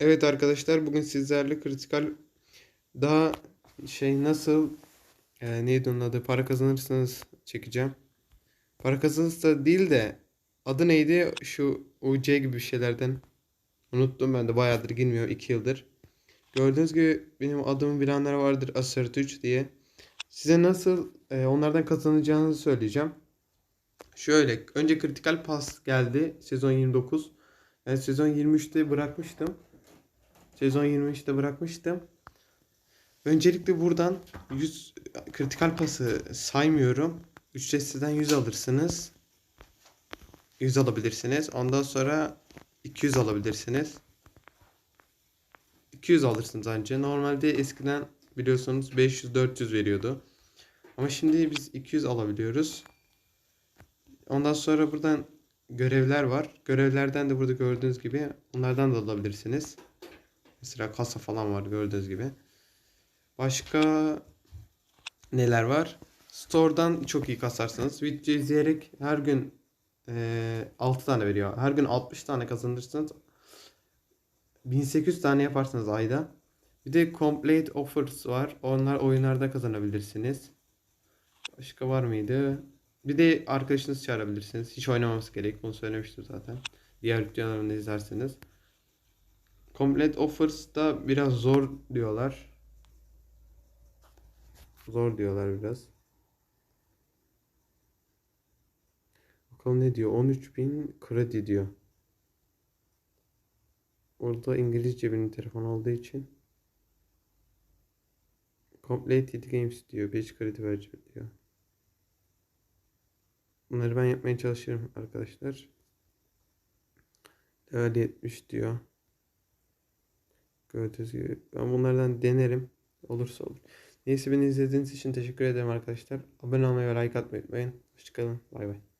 Evet arkadaşlar bugün sizlerle kritikal daha şey nasıl e, neydi onun adı para kazanırsanız çekeceğim. Para kazanırsa değil de adı neydi şu UC gibi bir şeylerden unuttum ben de bayağıdır girmiyor 2 yıldır. Gördüğünüz gibi benim adımı bilenler vardır Asert 3 diye. Size nasıl e, onlardan kazanacağınızı söyleyeceğim. Şöyle önce kritikal pas geldi sezon 29. Ben sezon 23'te bırakmıştım. Sezon 23'te bırakmıştım. Öncelikle buradan 100 kritikal pası saymıyorum. Ücretsizden 100 alırsınız. 100 alabilirsiniz. Ondan sonra 200 alabilirsiniz. 200 alırsınız anca. Normalde eskiden biliyorsunuz 500-400 veriyordu. Ama şimdi biz 200 alabiliyoruz. Ondan sonra buradan görevler var. Görevlerden de burada gördüğünüz gibi onlardan da alabilirsiniz. Mesela kasa falan var gördüğünüz gibi. Başka neler var? Store'dan çok iyi kasarsınız. Video izleyerek her gün eee 6 tane veriyor. Her gün 60 tane kazanırsınız. 1800 tane yaparsınız ayda. Bir de complete offers var. Onlar oyunlarda kazanabilirsiniz. Başka var mıydı? Bir de arkadaşınızı çağırabilirsiniz. Hiç oynamaması gerek. Bunu söylemiştim zaten. Diğer videolarımda izlerseniz. Complete Offers da biraz zor diyorlar. Zor diyorlar biraz. Bakalım ne diyor? 13.000 kredi diyor. Orada İngilizce benim telefon olduğu için. Complete it games diyor. 5 kredi vereceğim diyor. Bunları ben yapmaya çalışıyorum arkadaşlar. Level 70 diyor. Gördüğünüz gibi. Ben bunlardan denerim. Olursa olur. Neyse beni izlediğiniz için teşekkür ederim arkadaşlar. Abone olmayı ve like atmayı unutmayın. Hoşçakalın. Bay bay.